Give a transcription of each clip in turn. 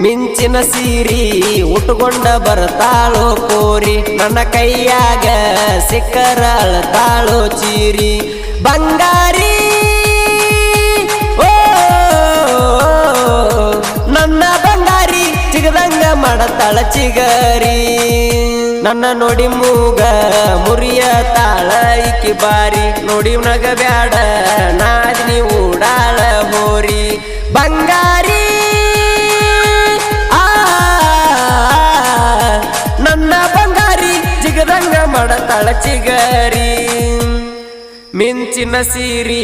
ಮಿಂಚಿನ ಸೀರಿ ಉಟ್ಕೊಂಡ ಬರ್ತಾಳೋ ಕೋರಿ. ನನ್ನ ಕೈಯಾಗ ಸಿಕ್ಕರಳ ತಾಳು ಚೀರಿ. ಬಂಗಾರಿ, ಓ, ನನ್ನ ಬಂಗಾರಿ ಚಿಗದಂಗ ಮಾಡತಾಳ ಚಿಗರಿ. ನನ್ನ ನೋಡಿ ಮೂಗ ಮುರಿಯ ತಾಳ ಇಕ್ಕಿ ಬಾರಿ. ನೋಡಿ ನಗ ಬ್ಯಾಡ, ನಾದಿನಿ ಓಡಾಳ ಹೋರಿ. ಬಂಗಾರಿ ಮಾಡತಾಳ ಚಿಗರಿ ಮಿಂಚಿನ ಸೀರಿ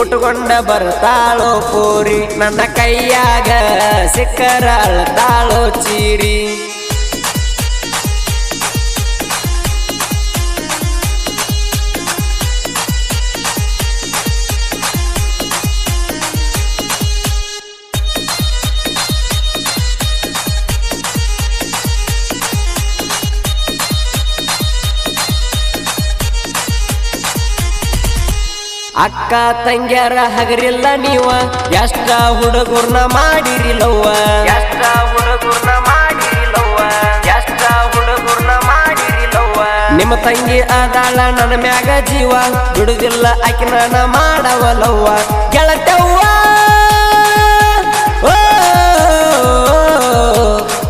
ಉಟ್ಕೊಂಡ ಬರ್ತಾಳೋ ಪೋರಿ. ನನ್ನ ಕೈಯಾಗ ಸಿಕ್ಕರಾಳ ತಾಳೋ ಚೀರಿ. ಅಕ್ಕ ತಂಗ್ಯಾರ ಹಗರಿಲ್ಲ ನೀವ ಎಷ್ಟ ಹುಡುಗರ್ನ ಮಾಡಿರಿಲವ್ವ ಎಷ್ಟ ಮಾಡಿರಿ ಅವ್ವ ಎಷ್ಟ ಹುಡುಗರ್ನ ಮಾಡಿರಿಲವ್ವ ನಿಮ್ಮ ತಂಗಿ ಆದಾಳ ನನ್ನ ಮ್ಯಾಗ ಜೀವ ಬಿಡುದಿಲ್ಲ ಆಕಿನ ನಾ ಮಾಡವಲವ್ವ ಗೆಳತವ್ವ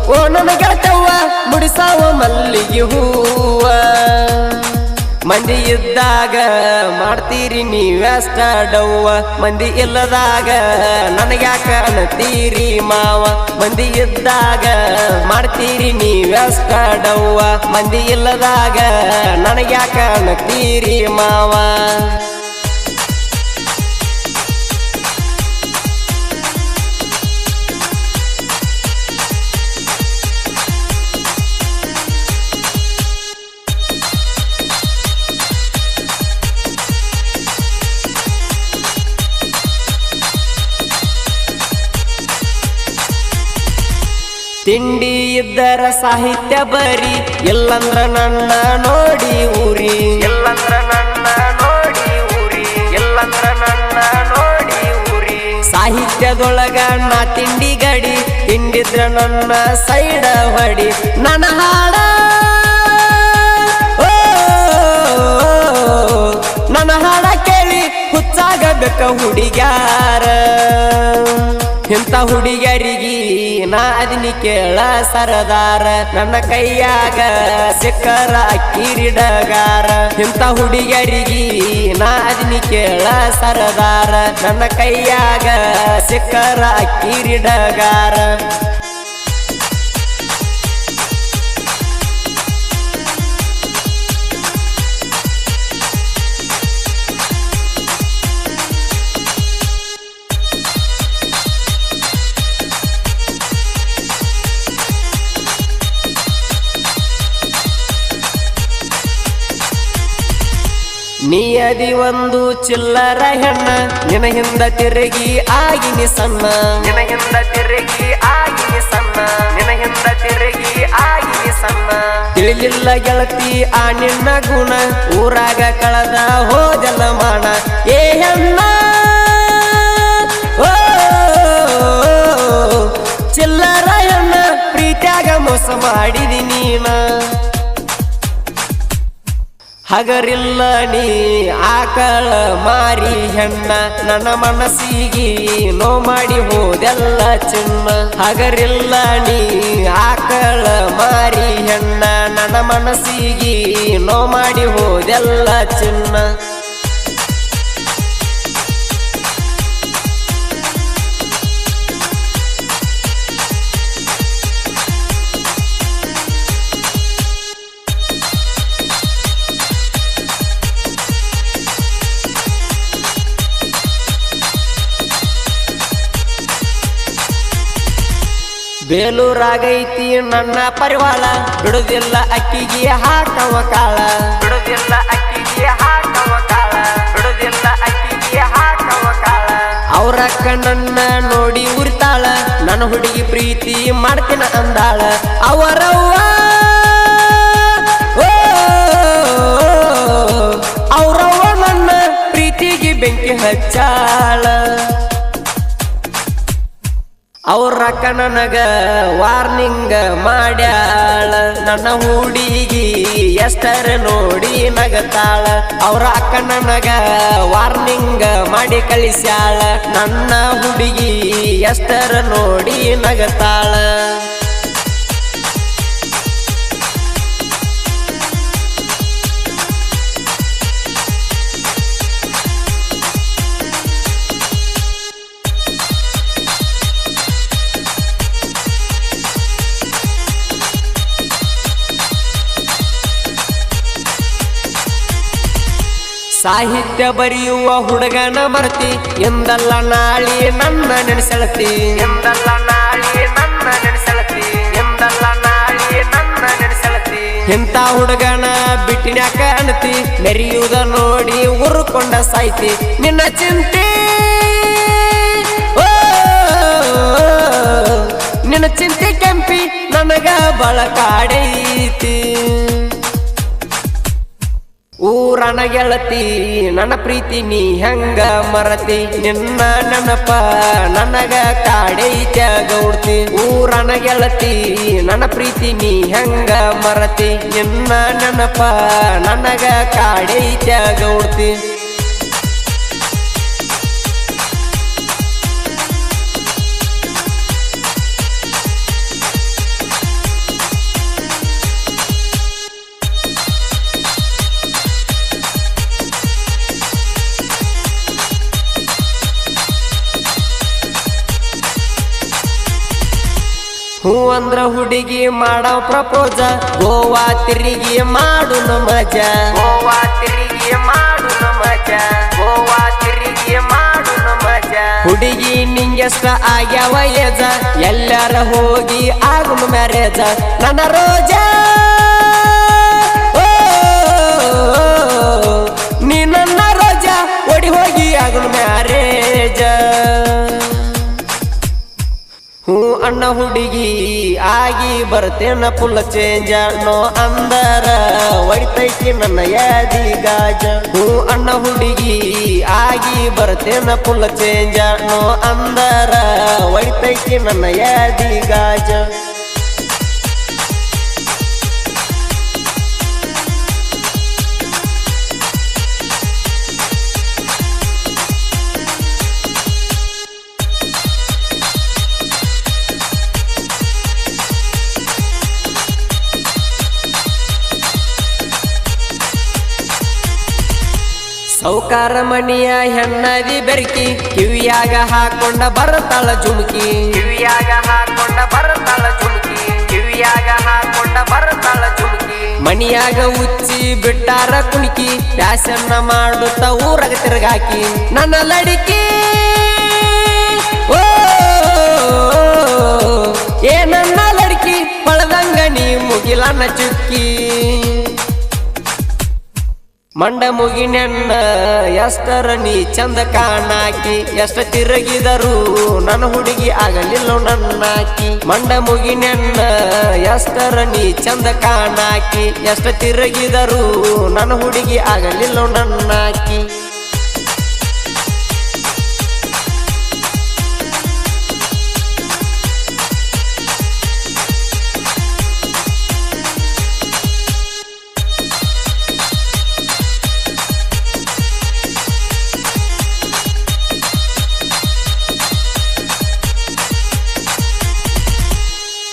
ಓ ನನ್ನ ಗೆಳತವ್ವ ಮುಡಿಸಾವ ಮಲ್ಲಿಗೆ ಹೂವ ಮಂದಿ ಇದ್ದಾಗ ಮಾಡ್ತೀರಿ ನೀವ್ಯಾಷ್ಟ ಡವ್ವ? ಮಂದಿ ಇಲ್ಲದಾಗ ನನಗ್ಯಾಕ ಅನ್ನತೀರಿ ಮಾವ? ಮಂದಿ ಇದ್ದಾಗ ಮಾಡ್ತೀರಿ ನೀವ್ಯಾಷ್ಟ ಡವ್ವ? ಮಂದಿ ಇಲ್ಲದಾಗ ನನಗ್ಯಾಕ ಅನ್ನತೀರಿ ಮಾವ? ತಿಂಡಿ ಇದ್ದರ ಸಾಹಿತ್ಯ ಬರಿ ಎಲ್ಲಂದ್ರ ನನ್ನ ನೋಡಿ ಊರಿ. ಎಲ್ಲಂದ್ರ ನನ್ನ ನೋಡಿ ಊರಿ ಎಲ್ಲಂದ್ರ ನನ್ನ ನೋಡಿ ಊರಿ. ಸಾಹಿತ್ಯದೊಳಗ ನಾ ತಿಂಡಿ ಗಡಿ ತಿಂಡಿದ್ರ ನನ್ನ ಸೈಡ ಹೊಡಿ. ನನ್ನ ಹಾಡ ನನ್ನ ಹಾಡ ಕೇಳಿ ಹುಚ್ಚಾಗಬೇಕ ಹುಡುಗ್ಯಾರ. ಇಂಥ ಹುಡುಗಿಯರಿಗೆ ನಾ ಅದಿನಿ ಕೇಳ ಸರದಾರ, ನನ್ನ ಕೈಯಾಗ ಸಿಕ್ಕರ ಕಿರಿಡಗಾರ ಇಂಥ ಹುಡುಗಿಯರಿಗೆ ನಾ ಅದಿನಿ ಕೇಳ ಸರದಾರ, ನನ್ನ ಕೈಯಾಗ ಸಿಕ್ಕರ ಕಿರಿಡಗಾರ ನೀ ಅದಿ ಒಂದು ಚಿಲ್ಲರ ಹೆಣ್ಣ ನಿನ ಹಿಂದ ತಿರುಗಿ ಆಗಿನಿ ಸಣ್ಣ. ನಿನ ಹಿಂದ ತಿರುಗಿ ಆಗಿನಿ ಸಣ್ಣ. ನಿನ ಹಿಂದ ತಿರುಗಿ ಆಗಿನಿ ಸಣ್ಣ. ತಿಳಿಲಿಲ್ಲ ಗೆಳತಿ ಆ ನಿನ್ನ ಗುಣ ಊರಾಗ ಕಳದ ಹೋಗಲ ಮಾಡ. ಏ ಹೆಣ್ಣ ಓ, ಚಿಲ್ಲರ ಹೆಣ್ಣ ಪ್ರೀತ್ಯಾಗ ಮೋಸ ಮಾಡಿದಿ ನೀನ. ಹಗರಿಲ್ಲ ನೀ ಆಕಳ ಮಾರಿ ಹೆಣ್ಣ, ನನ್ನ ಮನಸ್ಸಿಗೆ ನೋ ಮಾಡಿ ಹೋದೆಲ್ಲ ಚಿನ್ನ. ಹಗರಿಲ್ಲ ನೀ ಆಕಳ ಮಾರಿ ಹೆಣ್ಣ, ನನ್ನ ಮನಸ್ಸಿಗೆ ನೋ ಮಾಡಿ ಹೋದೆಲ್ಲ ಚಿನ್ನ. ಬೇಲೂರಾಗೈತಿ ನನ್ನ ಪರಿವಾಳ. ಬಿಡುದಿಲ್ಲ ಅಕ್ಕಿಗೆ ಹಾಕವ ಕಾಳ ಬಿಡುದಿಲ್ಲ ಅಕ್ಕಿಗೆ ಹಾಕವ ಕಾಳ ಬಿಡುದಿಲ್ಲ ಅಕ್ಕಿಗೆ ಹಾಕವ ಕಾಳ ಅವ್ರ ಕಣ್ಣನ್ನ ನೋಡಿ ಉರಿತಾಳ. ನನ್ನ ಹುಡುಗಿ ಪ್ರೀತಿ ಮಾಡ್ತೀನ ಅಂದಾಳ. ಅವರವ್ವ ಅವರವ್ವ ನನ್ನ ಪ್ರೀತಿಗೆ ಬೆಂಕಿ ಹಚ್ಚಾಳ. ಅವ್ರ ಅಕ್ಕ ನನಗ ವಾರ್ನಿಂಗ್ ಮಾಡ್ಯಾಳ. ನನ್ನ ಹುಡುಗಿ ಎಷ್ಟರ ನೋಡಿ ನಗತಾಳ. ಅವ್ರ ಅಕ್ಕ ವಾರ್ನಿಂಗ್ ಮಾಡಿ ಕಳಿಸ್ಯಾಳ. ನನ್ನ ಹುಡುಗಿ ಎಷ್ಟರ ನೋಡಿ ನಗತಾಳ. ಸಾಹಿತ್ಯ ಬರೆಯುವ ಹುಡುಗನ ಬರ್ತಿ ಎಂದಲ್ಲ ನಾಳಿ ನನ್ನ ನೆನೆಸಳತಿ. ಎಂದಲ್ಲ ನಾಳಿ ನನ್ನ ನೆನೆಸಳತಿ. ಎಂದಲ್ಲ ನಾಳಿ ನನ್ನ ನೆನೆಸಳತಿ. ಎಂತ ಹುಡುಗನ ಬಿಟ್ಟಿನ್ಯಾಕ ಅಣತಿ ಮೆರೆಯುವುದ ನೋಡಿ ಉರುಕೊಂಡ ಸಾಯ್ತಿ ನಿನ್ನ ಚಿಂತೆ ನಿನ್ನ ಚಿಂತೆ ಕೆಂಪಿ, ನನಗ ಬಳಕಾಡೈತಿ ಊರನ ಗೆಳತಿ, ನನ್ನ ಪ್ರೀತಿ ನೀ ಹೆಂಗ ಮರತಿ? ನಿನ್ನ ನೆನಪ ನನಗ ಕಾಡೈತ ಗೌಡ್ತಿ? ಊರನ ಗೆಳತಿ, ನನ್ನ ಪ್ರೀತಿ ನೀ ಹೆಂಗ ಮರತಿ? ನಿನ್ನ ನೆನಪ ನನಗ ಕಾಡೈತ ಗೌಡ್ತಿ? ಹೂ ಅಂದ್ರ ಹುಡುಗಿ ಮಾಡೋ ಪ್ರಪೋಜ ಗೋವಾ ತಿರುಗಿ ಮಾಡು ನಮಜ ಗೋವಾ ತಿರುಗಿ ಮಾಡು ನಮಜ ಗೋವಾ ತಿರುಗಿ ಮಾಡು ನಮಜ ಹುಡುಗಿ ನಿಂಗೆಷ್ಟ ಆಗ್ಯಾವ ಏಜ ಎಲ್ಲರ ಹೋಗಿ ಆಗುನು ಮ್ಯಾರೇಜ. ನನ್ನ ರೋಜ. ಓ, ನೀ ನನ್ನ ರೋಜ. ಓಡಿ ಹೋಗಿ ಆಗುನು ಮ್ಯಾರೇಜ. ಹೂ ಅಣ್ಣ ಹುಡುಗಿ ಆಗಿ ಬರ್ತೇನ ಫುಲ್ ಚೇಂಜ್ ನೋ ಅಂದರ. ಒಯ್ತೈತಿ ನನ್ನ ಯಾದಿ ಗಾಜ. ಹೂ ಅಣ್ಣ ಹುಡುಗಿ ಆಗಿ ಬರ್ತೇನ ಫುಲ್ ಚೇಂಜ್ ನೋ ಅಂದರ. ಒಯ್ತೈತಿ ನನ್ನ ಯಾದಿ ಗಾಜ. ಸೌಕಾರ ಮಣಿಯ ಹೆಣ್ಣದಿ ಬೆರಕಿ ಕಿವಿಯಾಗ ಹಾಕೊಂಡ ಬರತಾಳ ಜುಮುಕಿ. ಕಿವಿಯಾಗ ಹಾಕೊಂಡ ಬರತಾಳ ಜುಮುಕಿ ಕಿವಿಯಾಗ ಹಾಕೊಂಡ ಬರತಾಳ ಜುಮುಕಿ. ಮಣಿಯಾಗ ಉಚ್ಚಿ ಬಿಟ್ಟಾರ ಕುಣಿಕಿ ಪ್ಯಾಸನ್ನ ಮಾಡುತ್ತ ಊರಾಗ ತಿರುಗಾಕಿ. ನನ್ನ ಲಡ್ಕಿ ಓ ಏ ನನ್ನ ಲಡ್ಕಿ ಪಳದಂಗ ನೀ ಮುಗಿಲನ್ನ ಚುಕ್ಕಿ. ಮಂಡ ಮುಗಿನೆನ್ನ ಎಷ್ಟರ ನೀ ಚಂದ ಕಾಣಾಕಿ, ಎಷ್ಟ ತಿರುಗಿದರು ನನ್ನ ಹುಡುಗಿ ಆಗಲಿಲ್ಲ ನನ್ನಾಕಿ. ಮಂಡ ಮುಗಿನೆನ್ನ ಎಷ್ಟರ ನೀ ಚಂದ ಕಾಣಾಕಿ, ಎಷ್ಟ ತಿರುಗಿದರು ನನ್ನ ಹುಡುಗಿ ಆಗಲಿಲ್ಲ ನನ್ನಾಕಿ.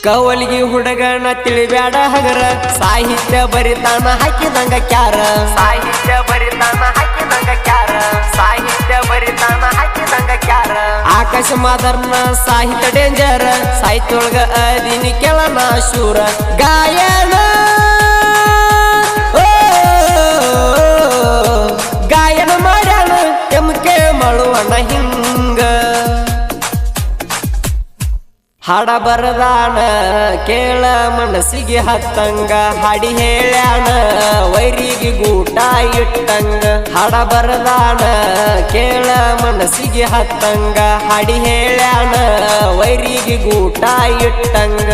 ಕವಲಿಗೆ ಹುಡುಗನ ತಿಳಿಬ್ಯಾಡ ಹಗರ. ಸಾಹಿತ್ಯ ಬರಿತಾನ ಹಾಕಿದಂಗ ಕ್ಯಾರ. ಸಾಹಿತ್ಯ ಬರಿತಾನ ಹಾಕಿದಂಗ ಕ್ಯಾರ. ಸಾಹಿತ್ಯ ಬರಿತಾನ ಹಾಕಿದಂಗ ಕ್ಯಾರ. ಆಕಾಶ ಮಾದರ್ನ ಸಾಹಿತ್ಯ ಡೇಂಜರ್. ಸಾಹಿತ್ಯೊಳಗ ಅದಿನಿ ಕೆಳನ ಶೂರ. ಗಾಯನ ಹಾಡ ಬರದಾಣ ಕೇಳ ಮನಸ್ಸಿಗೆ ಹತ್ತಂಗ, ಹಾಡಿ ಹೇಳ್ಯಾಣ ವೈರಿಗೆ ಗೂಟ ಇಟ್ಟಂಗ. ಹಾಡ ಬರದಾಣ ಕೇಳ ಮನಸ್ಸಿಗೆ ಹತ್ತಂಗ, ಹಾಡಿ ಹೇಳ್ಯಾಣ ವೈರಿಗೆ ಗೂಟ ಇಟ್ಟಂಗ.